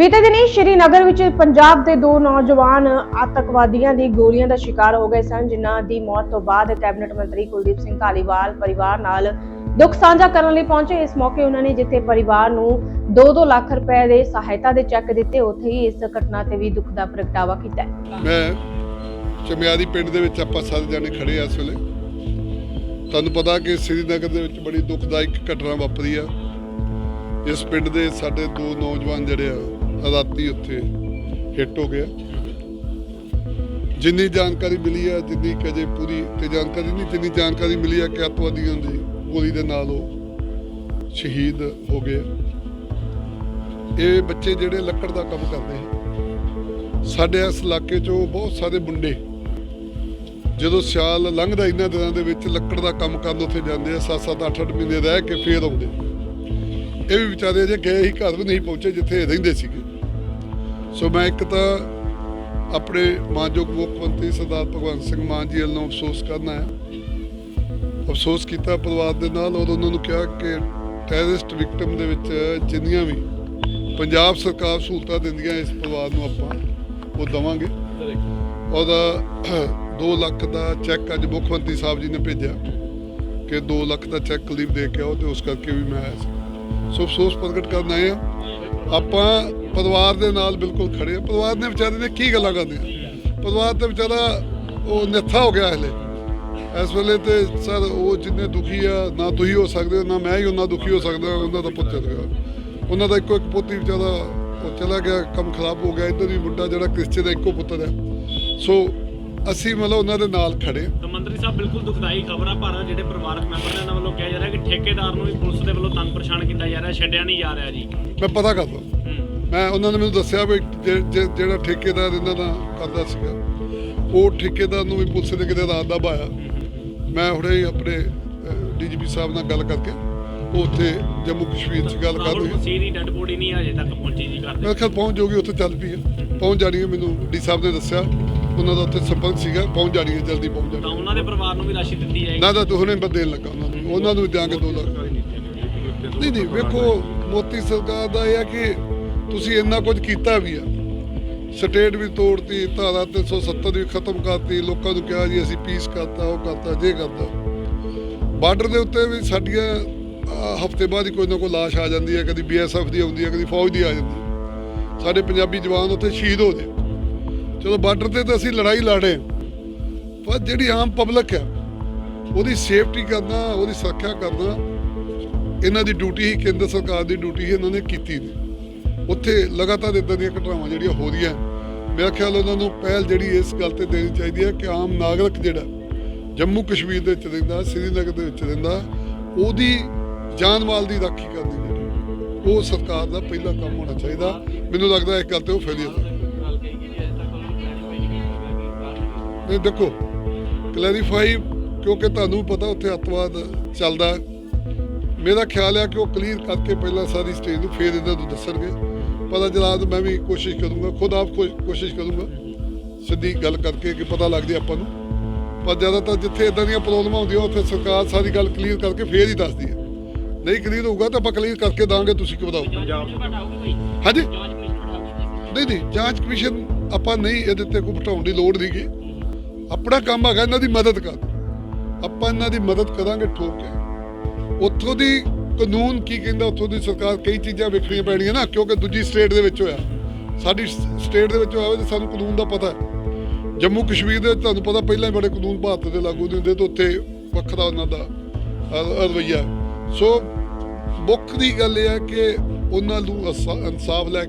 ਬੀਤੇ ਦਿਨੀ ਸ਼੍ਰੀਨਗਰ ਵਿੱਚ ਪੰਜਾਬ ਦੇ ਦੋ ਨੌਜਵਾਨ ਆਤੰਕਵਾਦੀਆਂ ਦੀ ਗੋਲੀਆਂ ਦਾ ਸ਼ਿਕਾਰ ਹੋ ਗਏ ਸਨ, ਜਿਨ੍ਹਾਂ ਦੀ ਮੌਤ ਤੋਂ ਬਾਅਦ ਕੈਬਨਿਟ ਮੰਤਰੀ ਕੁਲਦੀਪ ਸਿੰਘ ਧਾਲੀਵਾਲ ਪਰਿਵਾਰ ਨਾਲ ਦੁੱਖ ਸਾਂਝਾ ਕਰਨ ਲਈ ਪਹੁੰਚੇ। ਇਸ ਮੌਕੇ ਉਹਨਾਂ ਨੇ ਜਿੱਥੇ ਪਰਿਵਾਰ ਨੂੰ 2-2 ਲੱਖ ਰੁਪਏ ਦੇ ਸਹਾਇਤਾ ਦੇ ਚੈੱਕ ਦਿੱਤੇ, ਉੱਥੇ ਹੀ ਇਸ ਘਟਨਾ ਤੇ ਵੀ ਦੁੱਖ ਦਾ ਪ੍ਰਗਟਾਵਾ ਕੀਤਾ। ਹੈ ਮੈਂ ਚਮਿਆਰੀ ਪਿੰਡ ਦੇ ਵਿੱਚ ਆਪਾਂ ਸਾਰੇ ਜਾਣੇ ਖੜੇ ਆ ਇਸ ਵੇਲੇ। ਤੁਹਾਨੂੰ ਪਤਾ ਕਿ ਸ੍ਰੀਨਗਰ ਦੇ ਵਿੱਚ ਬੜੀ ਦੁਖਦਾਇਕ ਘਟਨਾ ਵਾਪਰੀ ਆ। ਇਸ ਪਿੰਡ ਦੇ ਸਾਡੇ ਦੋ ਨੌਜਵਾਨ ਜਿਹੜੇ ਆ ਰਾਤੀ ਉੱਥੇ ਹਿੱਟ ਹੋ ਗਿਆ। ਜਿੰਨੀ ਜਾਣਕਾਰੀ ਮਿਲੀ ਹੈ, ਜਿੰਨੀ ਕਜੇ ਪੂਰੀ ਤੇ ਜਾਣਕਾਰੀ ਨਹੀਂ, ਜਿੰਨੀ ਜਾਣਕਾਰੀ ਮਿਲੀ ਹੈ ਕਿ ਅੱਤਵਾਦੀਆਂ ਦੀ ਗੋਲੀ ਦੇ ਨਾਲ ਉਹ ਸ਼ਹੀਦ ਹੋ ਗਏ। ਇਹ ਬੱਚੇ ਜਿਹੜੇ ਲੱਕੜ ਦਾ ਕੰਮ ਕਰਦੇ ਸੀ ਸਾਡੇ ਇਸ ਇਲਾਕੇ 'ਚੋਂ ਬਹੁਤ ਸਾਰੇ ਮੁੰਡੇ ਜਦੋਂ ਸਿਆਲ ਲੰਘਦਾ ਇਹਨਾਂ ਦਿਨਾਂ ਦੇ ਵਿੱਚ, ਲੱਕੜ ਦਾ ਕੰਮ ਕਰਨ ਉੱਥੇ ਜਾਂਦੇ ਆ 7-7 8-8 ਮਹੀਨੇ ਰਹਿ ਕੇ ਫੇਰ ਆਉਂਦੇ। ਇਹ ਵੀ ਵਿਚਾਰੇ ਜੇ ਗਏ ਹੀ ਘਰ ਵੀ ਨਹੀਂ ਪਹੁੰਚੇ ਜਿੱਥੇ ਇਹ ਰਹਿੰਦੇ ਸੀਗੇ। ਸੋ ਮੈਂ ਇੱਕ ਤਾਂ ਆਪਣੇ ਮਾਨਯੋਗ ਮੁੱਖ ਮੰਤਰੀ ਸਰਦਾਰ ਭਗਵੰਤ ਸਿੰਘ ਮਾਨ ਜੀ ਵੱਲੋਂ ਅਫਸੋਸ ਕਰਨਾ ਹੈ। ਅਫਸੋਸ ਕੀਤਾ ਪਰਿਵਾਰ ਦੇ ਨਾਲ ਔਰ ਉਹਨਾਂ ਨੂੰ ਕਿਹਾ ਕਿ ਟੈਰਰਿਸਟ ਵਿਕਟਮ ਦੇ ਵਿੱਚ ਜਿੰਨੀਆਂ ਵੀ ਪੰਜਾਬ ਸਰਕਾਰ ਸਹੂਲਤਾਂ ਦਿੰਦੀਆਂ ਇਸ ਪਰਿਵਾਰ ਨੂੰ ਆਪਾਂ, ਉਹ ਦਵਾਂਗੇ। ਉਹਦਾ 2 ਲੱਖ ਦਾ ਚੈੱਕ ਅੱਜ ਮੁੱਖ ਮੰਤਰੀ ਸਾਹਿਬ ਜੀ ਨੇ ਭੇਜਿਆ ਕਿ 2 ਲੱਖ ਦਾ ਚੈੱਕ ਕਲੀਬ ਦੇ ਕੇ ਆਓ ਤੇ ਉਸ ਕਰਕੇ ਵੀ ਮੈਂ ਆਇਆ ਸੀ। ਸੋ ਅਫਸੋਸ ਪ੍ਰਗਟ ਕਰਨ ਆਏ ਆ ਆਪਾਂ ਪਰਿਵਾਰ ਦੇ ਨਾਲ ਬਿਲਕੁਲ ਖੜੇ ਆ। ਪਰਿਵਾਰ ਨੇ ਵਿਚਾਰੇ ਨੇ ਕੀ ਗੱਲਾਂ ਕਰਦੀਆਂ ਪਰਿਵਾਰ ਤੇ ਵਿਚਾਰਾ ਉਹ ਨਿੱਥਾ ਹੋ ਗਿਆ ਹਲੇ। ਇਸ ਵੇਲੇ ਤੇ ਸਰ ਉਹ ਜਿੰਨੇ ਦੁਖੀ ਆ ਨਾ ਤੁਸੀਂ ਹੋ ਸਕਦੇ ਹੋ ਨਾ ਮੈਂ ਹੀ ਉਹਨਾਂ ਦੁਖੀ ਹੋ ਸਕਦਾ ਉਹਨਾਂ ਦਾ ਪੁੱਤ ਚਲ ਗਿਆ। ਉਹਨਾਂ ਦਾ ਇੱਕੋ ਇੱਕ ਪੁੱਤ ਹੀ ਵਿਚਾਰਾ ਉਹ ਚਲਾ ਗਿਆ ਕੰਮ ਖਰਾਬ ਹੋ ਗਿਆ। ਇੱਧਰ ਵੀ ਮੁੰਡਾ ਜਿਹੜਾ ਕ੍ਰਿਸਚਨ ਦਾ ਇੱਕੋ ਪੁੱਤਰ ਹੈ ਸੋ ਅਸੀਂ ਮਤਲਬ ਉਹਨਾਂ ਦੇ ਨਾਲ ਖੜੇ ਹਾਂ। ਤਾਂ ਮੰਤਰੀ ਸਾਹਿਬ ਬਿਲਕੁਲ ਦੁਖਦਾਈ ਖਬਰ ਆ। ਪਰ ਜਿਹੜੇ ਪਰਿਵਾਰਕ ਮੈਂਬਰ ਨੇ ਉਹਨਾਂ ਵੱਲੋਂ ਕਿਹਾ ਜਾ ਰਿਹਾ ਕਿ ਠੇਕੇਦਾਰ ਨੂੰ ਵੀ ਪੁਲਿਸ ਦੇ ਵੱਲੋਂ ਤੰਗ ਪਰੇਸ਼ਾਨ ਕੀਤਾ ਜਾ ਰਿਹਾ। ਛੱਡਿਆ ਨਹੀਂ ਜਾ ਰਿਹਾ ਜੀ। ਮੈਂ ਪਤਾ ਕਰਦਾ। ਹੂੰ ਮੈਂ ਉਹਨਾਂ ਨੇ ਮੈਨੂੰ ਦੱਸਿਆ ਵੀ ਜਿਹੜਾ ਠੇਕੇਦਾਰ ਇਹਨਾਂ ਦਾ ਕਰਦਾ ਸੀਗਾ ਉਹ ਠੇਕੇਦਾਰ ਨੂੰ ਵੀ ਪੁਲਿਸ ਨੇ ਕਿਤੇ ਰਾਤ ਦਾ ਬਾਇਆ ਮੈਂ ਹੁਣੇ ਹੀ ਆਪਣੇ ਡੀਜੀਪੀ ਸਾਹਿਬ ਨਾਲ ਗੱਲ ਕਰਕੇ ਉਹ ਉੱਥੇ ਜੰਮੂ ਕਸ਼ਮੀਰ 'ਚ ਗੱਲ ਕਰ ਰਹੀ ਮਸੀਹ ਦੀ ਡੈੱਡ ਬੋਡੀ ਨਹੀਂ ਅਜੇ ਤੱਕ ਪਹੁੰਚੀ ਜੀ ਘਰ ਮੈਂ ਖਿਆਲ ਪਹੁੰਚ ਜਾਊਗੀ ਉੱਥੇ ਚੱਲ ਪਈ ਹੈ ਪਹੁੰਚ ਜਾਣੀ ਹੈ ਮੈਨੂੰ ਡੀ ਸਾਹਿਬ ਨੇ ਦੱਸਿਆ। ਉਹਨਾਂ ਦਾ ਉੱਥੇ ਸੰਪਰਕ ਸੀਗਾ ਪਹੁੰਚ ਜਾਣੀ ਹੈ ਜਲਦੀ ਪਹੁੰਚ ਤਾਂ ਜਾਣੀ ਉਹਨਾਂ ਦੇ ਪਰਿਵਾਰ ਨੂੰ ਵੀ ਰਾਸ਼ੀ ਦਿੱਤੀ ਜਾਏਗੀ? ਨਾ ਤਾਂ ਤੂੰ ਹੁਣੇ ਦੇਣ ਲੱਗਾ ਉਹਨਾਂ ਨੂੰ। ਉਹਨਾਂ ਨੂੰ ਵੀ ਦਿਆਂਗੇ 2 ਲੱਖ। ਨਹੀਂ ਨਹੀਂ ਵੇਖੋ ਮੋਦੀ ਸਰਕਾਰ ਦਾ ਇਹ ਆ ਕਿ ਤੁਸੀਂ ਇੰਨਾ ਕੁਝ ਕੀਤਾ ਵੀ ਆ। ਸਟੇਟ ਵੀ ਤੋੜਤੀ, ਧਾਰਾ 370 ਵੀ ਖਤਮ ਕਰਤੀ, ਲੋਕਾਂ ਨੂੰ ਕਿਹਾ ਜੀ ਅਸੀਂ ਪੀਸ ਕਰਤਾ, ਉਹ ਕਰਤਾ, ਜੇ ਕਰਤਾ। ਬਾਰਡਰ ਦੇ ਉੱਤੇ ਵੀ ਸਾਡੀਆਂ ਹਫ਼ਤੇ ਬਾਅਦ ਹੀ ਕੋਈ ਨਾ ਕੋਈ ਲਾਸ਼ ਆ ਜਾਂਦੀ ਹੈ, ਕਦੀ ਬੀਐਸਐਫ ਦੀ ਆਉਂਦੀ ਹੈ, ਕਦੀ ਫੌਜ ਦੀ ਆ ਜਾਂਦੀ ਸਾਡੇ ਪੰਜਾਬੀ ਜਵਾਨ ਉੱਥੇ ਸ਼ਹੀਦ ਹੋ ਗਏ ਚਲੋ ਬਾਰਡਰ ਤੇ ਤਾਂ ਅਸੀਂ ਲੜਾਈ ਲੜੇ ਪਰ ਜਿਹੜੀ ਆਮ ਪਬਲਿਕ ਹੈ, ਉਹਦੀ ਸੇਫਟੀ ਕਰਨਾ, ਉਹਦੀ ਸੁਰੱਖਿਆ ਕਰਨਾ, ਇਹਨਾਂ ਦੀ ਡਿਊਟੀ ਹੀ ਕੇਂਦਰ ਸਰਕਾਰ ਦੀ ਡਿਊਟੀ ਹੀ ਇਹਨਾਂ ਨੇ ਕੀਤੀ ਨਹੀਂ। ਉੱਥੇ ਲਗਾਤਾਰ ਇਦਾਂ ਦੀਆਂ ਘਟਨਾਵਾਂ ਜਿਹੜੀਆਂ ਹੋ ਰਹੀਆਂ। ਮੇਰਾ ਖਿਆਲ ਉਹਨਾਂ ਨੂੰ ਪਹਿਲ ਜਿਹੜੀ ਇਸ ਗੱਲ ਤੇ ਦੇਣੀ ਚਾਹੀਦੀ ਹੈ ਕਿ ਆਮ ਨਾਗਰਿਕ ਜਿਹੜਾ ਜੰਮੂ ਕਸ਼ਮੀਰ ਦੇ ਵਿੱਚ ਰਹਿੰਦਾ, ਸ੍ਰੀਨਗਰ ਦੇ ਵਿੱਚ ਰਹਿੰਦਾ, ਉਹਦੀ ਜਾਨ ਮਾਲ ਦੀ ਰਾਖੀ ਕਰਨੀ ਜਿਹੜੀ ਉਹ ਸਰਕਾਰ ਦਾ ਪਹਿਲਾ ਕੰਮ ਹੋਣਾ ਚਾਹੀਦਾ। ਮੈਨੂੰ ਲੱਗਦਾ ਇਸ ਗੱਲ ਤੇ ਉਹ ਫੇਲੀਅਰ ਨਹੀਂ, ਦੇਖੋ ਕਲੈਰੀਫਾਈ ਕਿਉਂਕਿ ਤੁਹਾਨੂੰ ਪਤਾ ਉੱਥੇ ਅੱਤਵਾਦ ਚੱਲਦਾ ਮੇਰਾ ਖਿਆਲ ਹੈ ਕਿ ਉਹ ਕਲੀਅਰ ਕਰਕੇ ਪਹਿਲਾਂ ਸਾਰੀ ਸਟੇਜ ਨੂੰ ਫੇਰ ਇਹਨਾਂ ਨੂੰ ਦੱਸਣਗੇ। ਪਤਾ ਜਲਾਦ ਮੈਂ ਵੀ ਕੋਸ਼ਿਸ਼ ਕਰੂੰਗਾ ਖੁਦ ਆਪ ਕੋਸ਼ਿਸ਼ ਕਰੂੰਗਾ ਸਿੱਧੀ ਗੱਲ ਕਰਕੇ ਕਿ ਪਤਾ ਲੱਗ ਜੇ ਆਪਾਂ ਨੂੰ। ਪਰ ਜ਼ਿਆਦਾਤਰ ਜਿੱਥੇ ਇਦਾਂ ਦੀਆਂ ਪ੍ਰੋਬਲਮਾਂ ਹੁੰਦੀਆਂ ਉੱਥੇ ਸਰਕਾਰ ਸਾਰੀ ਗੱਲ ਕਲੀਅਰ ਕਰਕੇ ਫੇਰ ਹੀ ਦੱਸਦੀ ਹੈ ਨਹੀਂ ਕਲੀਅਰ ਹੋਊਗਾ ਤਾਂ ਆਪਾਂ ਕਲੀਅਰ ਕਰਕੇ ਦਾਂਗੇ ਤੁਸੀਂ ਕੀ ਬਤਾਓ ਹਾਂਜੀ? ਨਹੀਂ ਨਹੀਂ ਜਾਂਚ ਕਮਿਸ਼ਨ ਆਪਾਂ ਨਹੀਂ ਇਹਦੇ ਤੇ ਕੋਈ ਬਿਠਾਉਣ ਦੀ ਲੋੜ ਨਹੀਂਗੀ। ਆਪਣਾ ਕੰਮ ਹੈਗਾ ਇਹਨਾਂ ਦੀ ਮਦਦ ਕਰ ਆਪਾਂ ਇਹਨਾਂ ਦੀ ਮਦਦ ਕਰਾਂਗੇ ਠੋਕ ਕੇ। ਉੱਥੋਂ ਦੀ ਕਾਨੂੰਨ ਕੀ ਕਹਿੰਦਾ ਉੱਥੋਂ ਦੀ ਸਰਕਾਰ ਕਈ ਚੀਜ਼ਾਂ ਵੇਖਣੀਆਂ ਪੈਣੀਆਂ ਨਾ, ਕਿਉਂਕਿ ਦੂਜੀ ਸਟੇਟ ਦੇ ਵਿੱਚ ਹੋਇਆ। ਸਾਡੀ ਸਟੇਟ ਦੇ ਵਿੱਚ ਹੋਇਆ ਤੇ ਸਾਨੂੰ ਕਾਨੂੰਨ ਦਾ ਪਤਾ ਹੈ। ਜੰਮੂ ਕਸ਼ਮੀਰ ਦੇ ਵਿੱਚ ਤੁਹਾਨੂੰ ਪਤਾ ਪਹਿਲਾਂ ਬੜੇ ਕਾਨੂੰਨ ਭਾਰਤ ਦੇ ਲਾਗੂ ਨਹੀਂ ਹੁੰਦੇ ਤੇ ਉੱਥੇ ਵੱਖਰਾ ਉਹਨਾਂ ਦਾ ਅ- ਰਵੱਈਆ ਸੋ ਮੁੱਖ ਦੀ ਗੱਲ ਇਹ ਹੈ ਕਿ ਉਹਨਾਂ ਨੂੰ ਇਨਸਾਫ ਲੈ ਕੇ